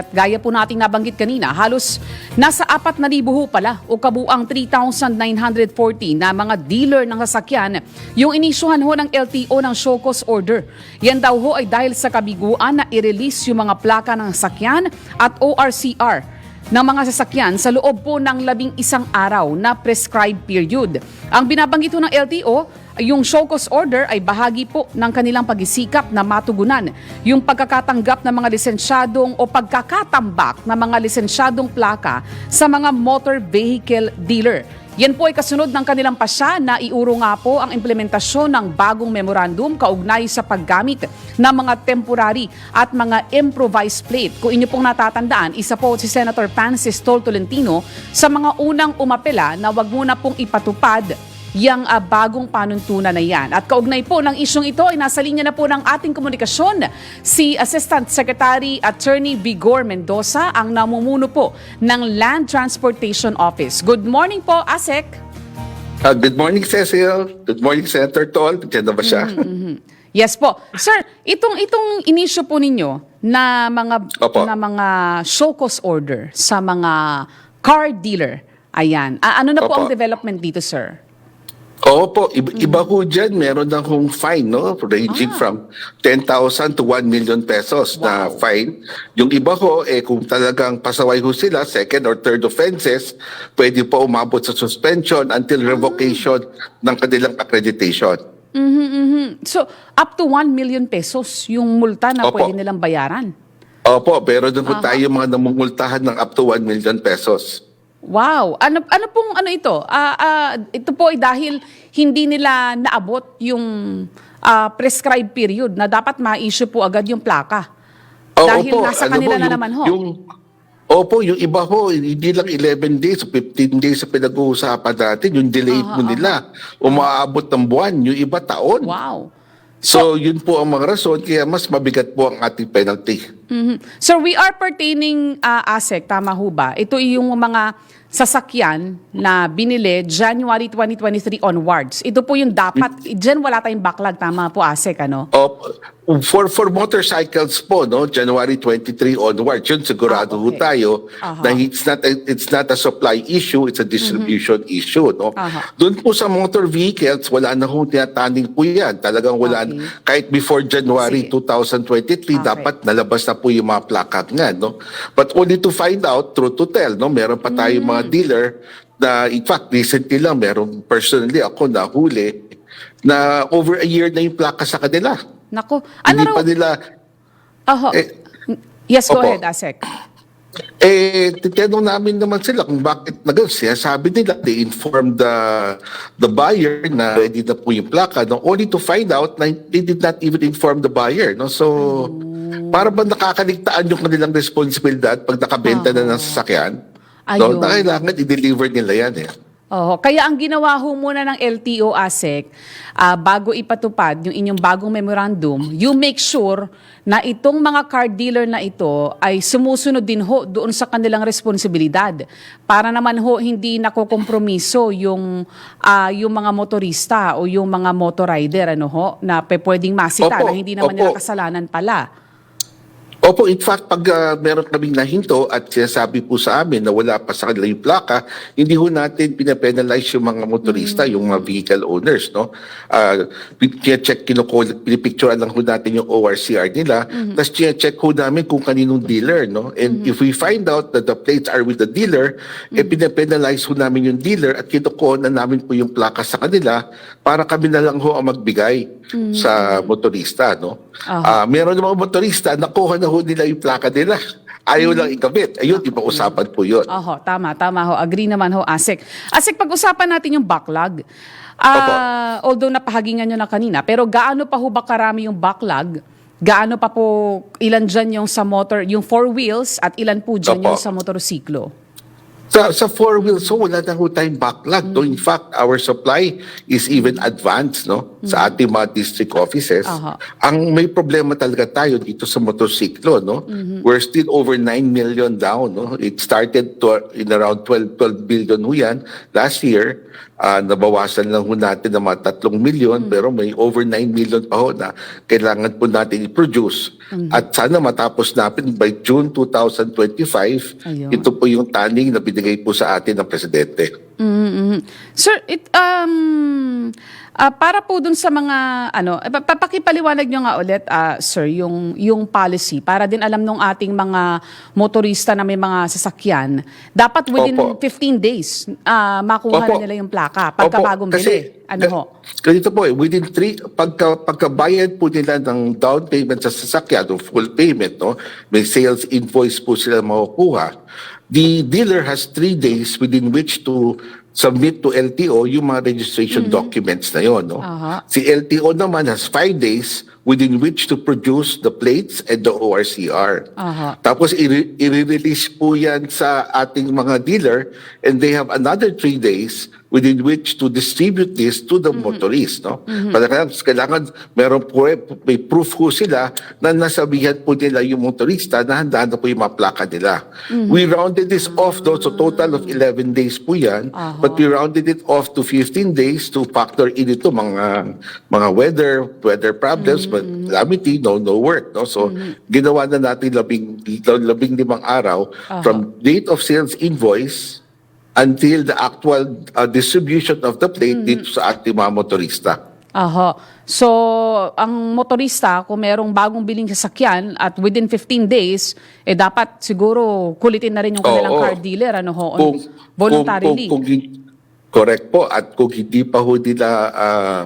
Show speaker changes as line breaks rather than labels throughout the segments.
at gaya po nating nabanggit kanina, halos nasa 4,000 ho pala o kabuang 3,940 na mga dealer ng sasakyan yung inisyuhan ho ng LTO ng show cause order. Yan daw ho ay dahil sa kabiguan na i-release yung mga plaka ng sasakyan at ORCR ng mga sasakyan sa loob po ng labing isang araw na prescribed period. Ang binabanggit ho ng LTO, yung show cause order ay bahagi po ng kanilang pagsisikap na matugunan yung pagkakatanggap ng mga lisensyadong o pagkakatambak ng mga lisensyadong plaka sa mga motor vehicle dealer. Yan po ay kasunod ng kanilang pasya na iuro nga po ang implementasyon ng bagong memorandum kaugnay sa paggamit ng mga temporary at mga improvised plate. Kung inyo pong natatandaan, isa po si Senator Francis Tol Tolentino sa mga unang umapela na wag muna pong ipatupad yang ah, bagong panuntunan na yan. At kaugnay po ng isyong ito ay nasa linya na po ng ating komunikasyon si Assistant Secretary Attorney Vigor Mendoza ang namumuno po ng Land Transportation Office. Good morning po, ASEC.
Uh, good morning, Cecil. Good morning, Senator Tol. Diyan na ba siya?
Yes po. Sir, itong itong inisyo po ninyo na mga
Opo.
na mga show cause order sa mga car dealer. Ayan. Ah, ano na po
Opo.
ang development dito, sir?
Oo po, iba, iba ho dyan, meron na akong fine, no? Ranging from 10,000 to 1 million pesos na
Wow.
fine. Yung iba ho, eh, kung talagang pasaway ho sila, second or third offenses, pwede po umabot sa suspension until revocation ng kanilang accreditation.
Mhm, mhm. So, up to 1 million pesos yung multa na
Opo.
pwede nilang bayaran.
Opo, pero doon po tayo mga namumultahan ng up to 1 million pesos.
Wow. Ano ano pong ano ito? Ah, ah, ito po ay dahil hindi nila naabot yung ah, prescribed period na dapat ma-issue po agad yung plaka.
Oo
dahil
po,
nasa
ano
kanila
po,
na
yung-
naman ho.
Yung, opo, yung iba ho, hindi lang 11 days, 15 days sa pinag-uusapan natin, yung delayed mo nila. Umaabot ng buwan, yung iba taon.
Wow.
So, yun po ang mga rason, kaya mas mabigat po ang ating penalty.
Mhm. So we are pertaining uh, ASEC, tama ho ba? Ito yung mga sasakyan na binili January 2023 onwards. Ito po yung dapat, dyan wala tayong backlog, tama po ASEC, ano?
Opo, for for motorcycles po no January 23 onwards yun sigurado
Ah,
ho
okay.
tayo
Aha.
na it's not a, it's not a supply issue it's a distribution issue no
Aha.
doon po sa motor vehicles wala na hong tinataning po yan talagang wala
Okay.
na, kahit before January
Sige.
2023
Okay.
dapat nalabas na po yung mga plaka nga no but only to find out truth to tell no meron pa tayong
Mm.
mga dealer na in fact recently lang meron personally ako nahuli na over a year na yung plaka sa kanila
Nako, ano
hindi
raw?
pa nila,
Oho.
Eh,
yes, go
opo.
ahead, ASEC.
eh, titanong namin naman sila kung bakit na gano'n. Siya sabi nila, they informed the, the buyer na ready na po yung plaka, no? only to find out na they did not even inform the buyer. No? So, para ba nakakaligtaan yung kanilang responsibilidad pag nakabenta na ng sasakyan?
Ayun.
No, na kailangan i-deliver nila yan eh.
Oho. Kaya ang ginawa ho muna ng LTO ASEC, ah, bago ipatupad yung inyong bagong memorandum, you make sure na itong mga car dealer na ito ay sumusunod din ho doon sa kanilang responsibilidad. Para naman ho hindi nakokompromiso yung, ah, yung mga motorista o yung mga motorider ano ho, na pe pwedeng masita
Opo,
na hindi naman
opo.
nila kasalanan pala.
Opo, in fact, pag uh, meron kaming nahinto at sinasabi po sa amin na wala pa sa kanila yung plaka, hindi ho natin pinapenalize yung mga motorista, yung mga vehicle owners, no? Uh, check kinukul, pinipicturean lang ho natin yung ORCR nila, tapos check ho namin kung kaninong dealer, no? And if we find out that the plates are with the dealer, eh pinapenalize ho namin yung dealer at kinukuha na namin po yung plaka sa kanila para kami na lang ho ang magbigay sa motorista, no?
Aha.
Ah, meron ng mga motorista, nakuha na ho nila yung plaka nila. Ayaw lang ikabit. Ayun, di ba usapan po yun?
Oho, tama, tama ho. Agree naman ho, ASEC. ASEC, pag-usapan natin yung backlog. Ah, although napahagingan nyo na kanina, pero gaano pa ho ba karami yung backlog? Gaano pa po, ilan dyan yung sa motor, yung four wheels at ilan po dyan
Opo.
yung sa motorsiklo?
Sa, sa four wheels, so wala na ho tayong backlog. No? In fact, our supply is even advanced no? sa ating mga district offices.
Aha.
Ang may problema talaga tayo dito sa motorsiklo. No? We're still over 9 million down. No? It started to, in around 12, 12 billion ho yan last year. Ah, nabawasan lang ho natin ng mga 3 million pero may over 9 million pa ho na kailangan po natin i-produce. At sana matapos natin by June 2025,
Ayun.
ito po yung taning na binigay po sa atin ng Presidente.
Mhm. Sir, it um ah, para po dun sa mga ano, eh, pa- papakipaliwanag nyo nga ulit ah, sir yung yung policy para din alam nung ating mga motorista na may mga sasakyan, dapat within
Opo.
15 days ah, makuha
Opo.
na nila yung plaka pagka
Opo, kasi-
bili. Ano ho?
Ganito po eh, within three, pagka, pagkabayad po nila ng down payment sa sasakyan, o full payment, no, may sales invoice po sila makukuha, the dealer has three days within which to submit to LTO yung mga registration documents na yon. No?
Aha.
Si LTO naman has five days within which to produce the plates and the ORCR.
Aha.
Tapos i-release po yan sa ating mga dealer and they have another three days within which to distribute this to the motorist. No? Para kaya kailangan meron po, may proof po sila na nasabihan po nila yung motorista na handa na po yung mga plaka nila. We rounded this off though, so total of 11 days po yan, but we rounded it off to 15 days to factor in ito mga mga weather, weather problems, but calamity, no, no work. No? So ginawa na natin labing, labing limang araw from date of sales invoice until the actual uh, distribution of the plate dito sa ating mga motorista.
Aha. So, ang motorista, kung merong bagong biling sasakyan at within 15 days, eh dapat siguro kulitin na rin yung kanilang
Oo.
car dealer, ano ho, on-
Kung,
voluntarily.
Kung, kung, kung, correct po. At kung hindi pa ho nila uh,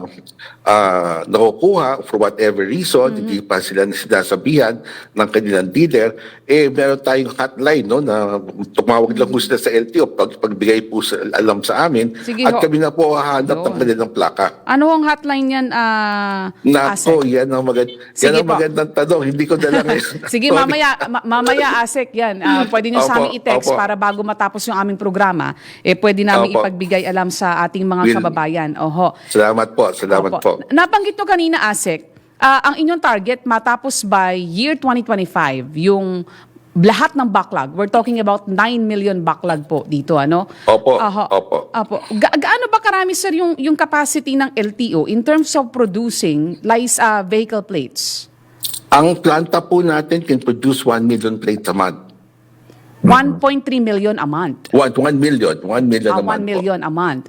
uh, nakukuha for whatever reason,
Mm-hmm.
hindi pa sila sinasabihan ng kanilang dealer, eh meron tayong hotline no, na tumawag lang po sila sa LTO pag pagbigay po sa, alam sa amin.
Sige
at
ho.
kami na po hahanap ng
Yun.
kanilang plaka.
ano hong hotline yan, ah,
Nako,
Asek?
yan ang, magand
Sige
yan ang
po.
magandang tanong. Hindi ko na lang.
Sige,
Sorry.
mamaya, ma- mamaya Asek yan. Ah, pwede nyo sa amin i-text
opo.
para bago matapos yung aming programa, eh pwede namin
Opo.
ipagbigay alam sa ating mga
Will.
kababayan. Oho.
Salamat po, salamat
Opo.
po.
Nabanggit nyo kanina, Asek, ah, ang inyong target matapos by year 2025, yung lahat ng backlog. We're talking about 9 million backlog po dito, ano?
Opo,
Aha.
opo.
Opo. Ga- gaano ba karami, sir, yung, yung capacity ng LTO in terms of producing lies ah, vehicle plates?
Ang planta po natin can produce 1 million plates a month.
1.3 million a month.
1, 1 million, 1 million
Ah,
a month
1 million a month.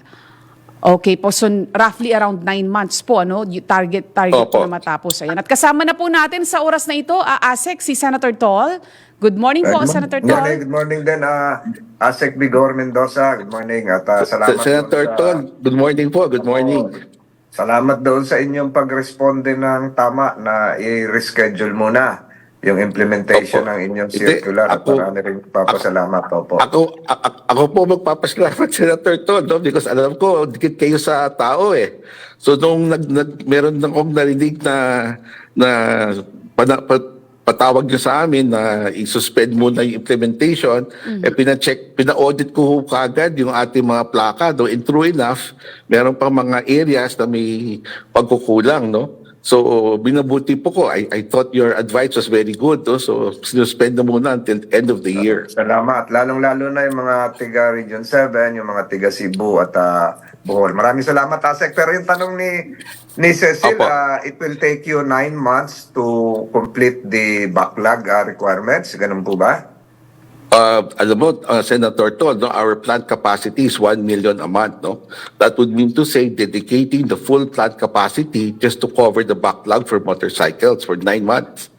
Okay po, so roughly around 9 months po, ano, y- target target po
Opo.
na matapos. Ayan. At kasama na po natin sa oras na ito, ah, ASEC, si Senator Tol. Good morning po,
Good
Senator
morning,
Tol.
good morning din, uh, Asek Bigor Mendoza. Good morning at uh,
Po.
salamat
Senator
doon sa-
Ton, good morning po, good morning.
Salamat doon sa inyong pag-responde ng tama na i-reschedule muna yung implementation
Opo.
ng inyong
Hindi,
circular at
ako-
marami rin papasalamat po.
Ako, a- a- ako po magpapasalamat, Senator Ton, no? because alam ko, dikit kayo sa tao eh. So nung nag, nag, meron na akong narinig na, na pana, pa- patawag niyo sa amin na i-suspend muna yung implementation, eh pina-check, pina-audit ko kagad yung ating mga plaka. No? And true enough, meron pang mga areas na may pagkukulang, no? So, binabuti po ko. I, I thought your advice was very good. No? So, sinuspend na muna until end of the year.
Salamat. Lalong-lalo na yung mga tiga Region 7, yung mga tiga Cebu at uh, Bohol. Maraming salamat, Asek. Pero yung tanong ni ni Cecil,
Opo.
uh, it will take you nine months to complete the backlog uh, requirements. Ganun po ba?
Uh, alam mo, uh, Senator Tol, no, our plant capacity is 1 million a month. No? That would mean to say dedicating the full plant capacity just to cover the backlog for motorcycles for nine months.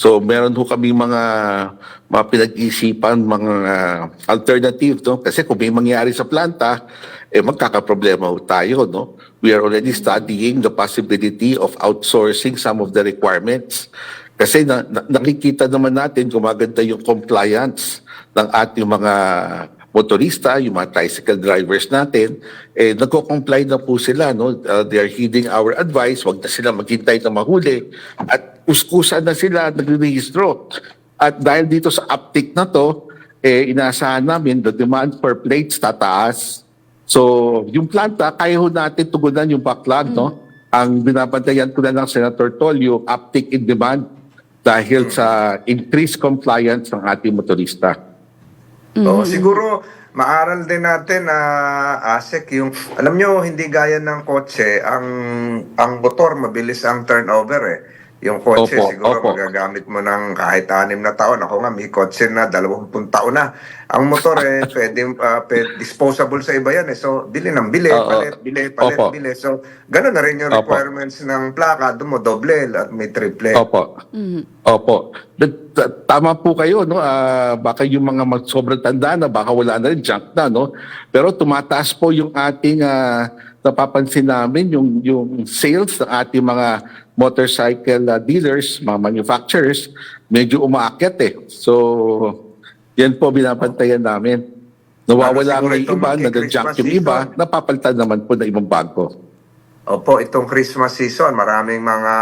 So meron ho kami mga mga pinag-isipan, mga uh, alternative. No? Kasi kung may mangyari sa planta, eh magkakaproblema ho tayo. No? We are already studying the possibility of outsourcing some of the requirements. Kasi na, na- nakikita naman natin gumaganda yung compliance ng ating mga motorista, yung mga tricycle drivers natin, eh, nagko-comply na po sila. No? Uh, they are heeding our advice, wag na sila maghintay na mahuli. At uskusan na sila, nagre-registro. At dahil dito sa uptick na to, eh, inaasahan namin the demand for plates tataas. So, yung planta, kaya ho natin tugunan yung backlog, no? Ang binabantayan ko na lang, Senator Tol, yung uptick in demand dahil sa increased compliance ng ating motorista.
Oo, siguro maaral din natin na ASEC yung alam nyo hindi gaya ng kotse ang ang motor mabilis ang turnover eh. Yung kotse,
Opo,
siguro
opo.
magagamit mo ng kahit anim na taon. Ako nga, may kotse na dalawampung taon na. Ang motor eh, pwede, ah, pwede, disposable sa iba yan eh. So, bili ng bili,
Oo.
palit, bili, palit,
Opo.
bili. So, ganun na rin yung
Opo.
requirements ng plaka. Doon mo doble at may triple.
Opo. Opo. But, tama po kayo, no? Ah, baka yung mga mag- sobrang tanda na, baka wala na rin, junk na, no? Pero tumataas po yung ating ah, napapansin namin, yung, yung sales ng ating mga motorcycle ah, dealers, mga manufacturers, medyo umaakyat eh. So, yan po binabantayan namin. Nawawala
itong
iba,
Christmas
yung iba, napapalitan naman po ng ibang bago.
Opo, itong Christmas season, maraming mga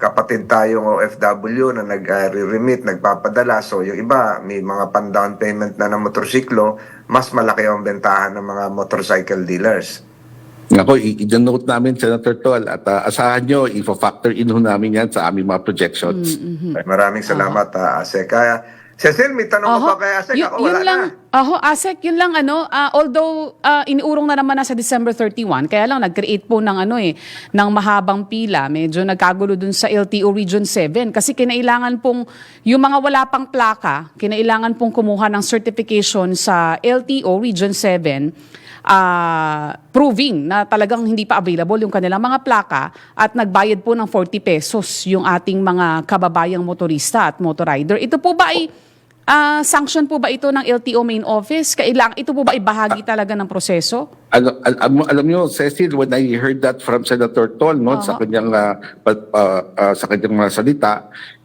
kapatid tayong OFW na nag-remit, nagpapadala. So yung iba, may mga pan-down payment na ng motorsiklo, mas malaki ang bentahan ng mga motorcycle dealers.
Ako, i- i-note namin, Senator Tol, at ah, asahan nyo, i-factor in ho namin yan sa aming mga projections.
Maraming salamat, uh, Asek. Cecil, may tanong
Oho,
pa kay Asek?
yun,
Ako
yun
wala
lang,
na.
Aho, ASEC, yun lang ano, ah, although ah, iniurong na naman na sa December 31, kaya lang nag-create po ng ano eh, ng mahabang pila, medyo nagkagulo dun sa LTO Region 7 kasi kinailangan pong, yung mga wala pang plaka, kinailangan pong kumuha ng certification sa LTO Region 7 ah, proving na talagang hindi pa available yung kanilang mga plaka at nagbayad po ng 40 pesos yung ating mga kababayang motorista at motorider. Ito po ba ay Ah, sanction po ba ito ng LTO main office? Kailang ito po ba ibahagi talaga ng proseso?
Alam, alam, alam nyo, Cecil, when I heard that from Senator Tol no, sa kanyang pa- ah, ah, sa kanyang mga salita,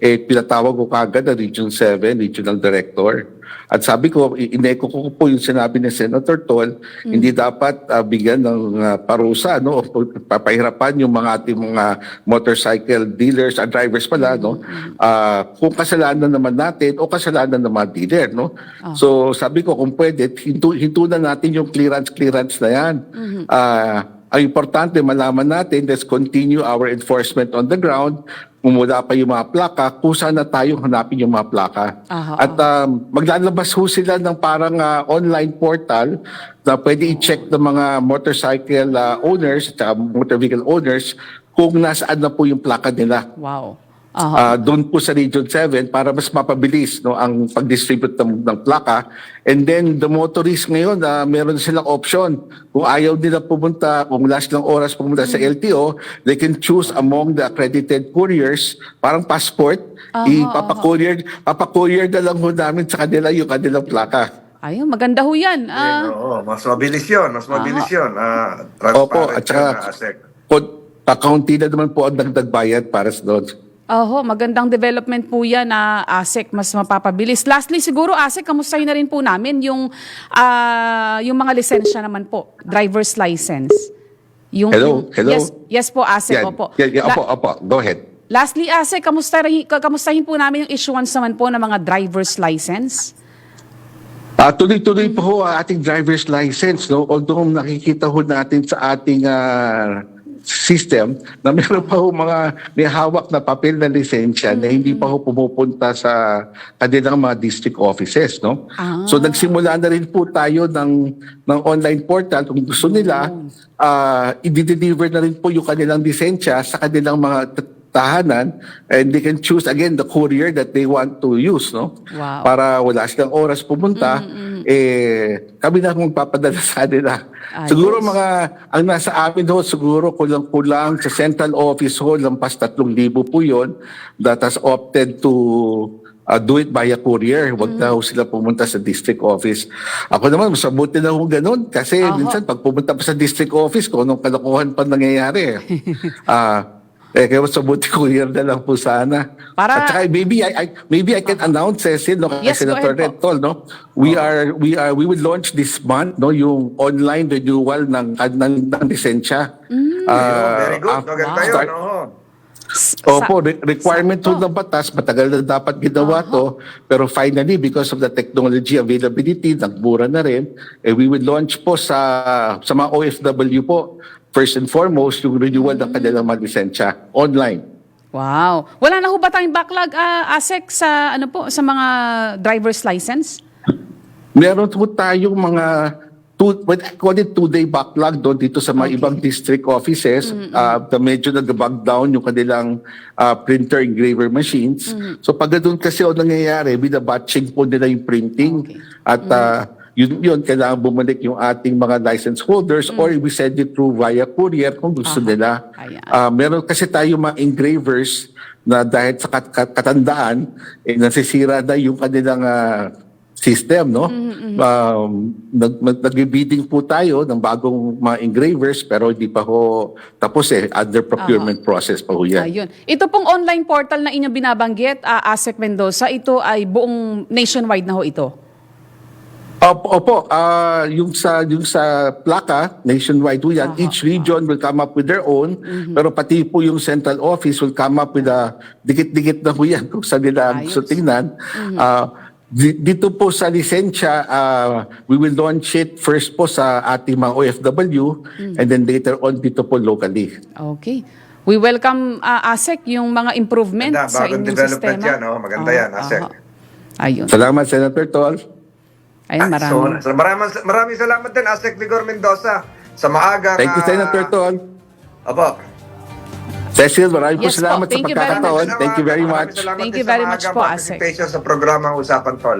eh pinatawag ko kagad ang Region 7, Regional Director. At sabi ko, ineko ko po yung sinabi ni Senator Tol, hindi dapat ah, bigyan ng ah, parusa no, o papahirapan yung mga ating mga motorcycle dealers and drivers pala no. Ah, kung kasalanan naman natin o kasalanan ng mga dealer no. So sabi ko kung pwede hinto na natin yung clearance clearance na yan. Ah, ang importante malaman natin let's continue our enforcement on the ground wala pa yung mga plaka, kusa na tayong hanapin yung mga plaka.
Aha,
At um, maglalabas ho sila ng parang ah, online portal na pwede i-check ng mga motorcycle ah, owners at motor vehicle owners kung nasaan na po yung plaka nila.
Wow. Aha.
Ah, doon po sa Region 7 para mas mapabilis no ang pag-distribute ng, ng plaka and then the motorist ngayon ah, meron silang option kung ayaw nila pumunta kung last lang oras pumunta sa LTO they can choose among the accredited couriers parang passport ipapa-courier papa-courier na lang ho namin sa kanila yung kanilang plaka
Ayun, maganda ho yan. Ah,
Oo, mas mabilis yun. Mas mabilis yun. Ah,
Opo,
transparent
at saka kung kakaunti na naman po ang dagdag bayad para sa doon.
Oho, magandang development po yan na ASEC mas mapapabilis. Lastly, siguro ASEC, kamustahin na rin po namin yung, ah, yung mga lisensya naman po, driver's license. Yung,
Hello?
yung-
Hello?
Yes, yes po, ASEC,
Yan,
opo.
yan,
La-
opo, opo, go ahead.
Lastly, ASEC, kamustahin, kamustahin po namin yung issuance naman po ng mga driver's license?
Ah, tuloy-tuloy po ang ating driver's license, no? Although nakikita ho natin sa ating ah, system na meron pa ho mga may hawak na papel na lisensya na hindi pa ho pumupunta sa kanilang mga district offices, no?
Ah.
So nagsimula na rin po tayo ng ng online portal kung gusto nila ah i-deliver na rin po yung kanilang lisensya sa kanilang mga tahanan and they can choose again the courier that they want to use no
Wow.
para wala silang oras pumunta eh kami na kung magpapadala sa nila
Ayos.
siguro mga ang nasa amin ho siguro kulang-kulang sa central office ho lampas 3,000 po yon that has opted to uh, do it via courier. Huwag na ho sila pumunta sa district office. Ako naman, mas mabuti na ho ganun. Kasi
Aha.
minsan, pag pumunta pa sa district office, kung anong kalokohan pa nangyayari. Ah, eh, kaya mas mabuti courier na lang po sana.
Para-
At saka, maybe I, I maybe I can announce Cecil no kay
Yes, go
Senator
ahead
no we are we are we will launch this month no yung online renewal ng ng, ng lisensya
Mm.
Ah,
Very good.
ah,
Maganda yun.
start-
oo.
S-
Opo,
sa-
re- requirement to ng batas, matagal na dapat ginawa to, pero finally, because of the technology availability, nagmura na rin, eh, we will launch po sa, sa mga OFW po, first and foremost, yung renewal ng kanilang mga lisensya online.
Wow. Wala na ho ba tayong backlog, ah, ASEC, sa, ano po, sa mga driver's license?
Meron po tayong mga two, what I call it two-day backlog doon dito sa mga
Okay.
ibang district offices. ah, na medyo nag-bug down yung kanilang ah, printer engraver machines. So pag doon kasi o nangyayari, binabatching po nila yung printing.
Okay.
At ah, yun, yun, kailangan bumalik yung ating mga license holders or we send it through via courier kung gusto
Aha.
nila.
Ayan.
Ah, meron kasi tayo mga engravers na dahil sa kat- kat- katandaan, eh, nasisira na yung kanilang ah, system, no? Um, nag, nag, nag-bidding po tayo ng bagong mga engravers pero hindi pa ho tapos eh, under procurement process pa ho yan.
Ayun. Ito pong online portal na inyong binabanggit, uh, ASEC Mendoza, ito ay buong nationwide na ho ito.
Opo, opo ah, yung sa yung sa plaka nationwide po yan.
Aha,
Each region will come up with their own, pero pati po yung central office will come up with a dikit-dikit na po yan kung saan nila gusto tingnan. Ah, di- dito po sa lisensya, ah, we will launch it first po sa ating mga OFW and then later on dito po locally.
Okay. We welcome uh, ASEC yung mga improvement sa
bagong
inyong
development
sistema.
yan, oh. Maganda yan, ASEC.
aha. Ayun.
Salamat Senator Tol.
Ayun,
Ah,
maraming.
So, maraming, maraming salamat din, Asek Vigor Mendoza, sa maagang...
Thank you Senator Tol.
Opo.
Cecil, maraming po
Yes po,
salamat sa
thank you very
pagkakataon. Thank you very much.
Thank you very
sa
much
maagang
po, Asek.
sa programang Usapan Tol.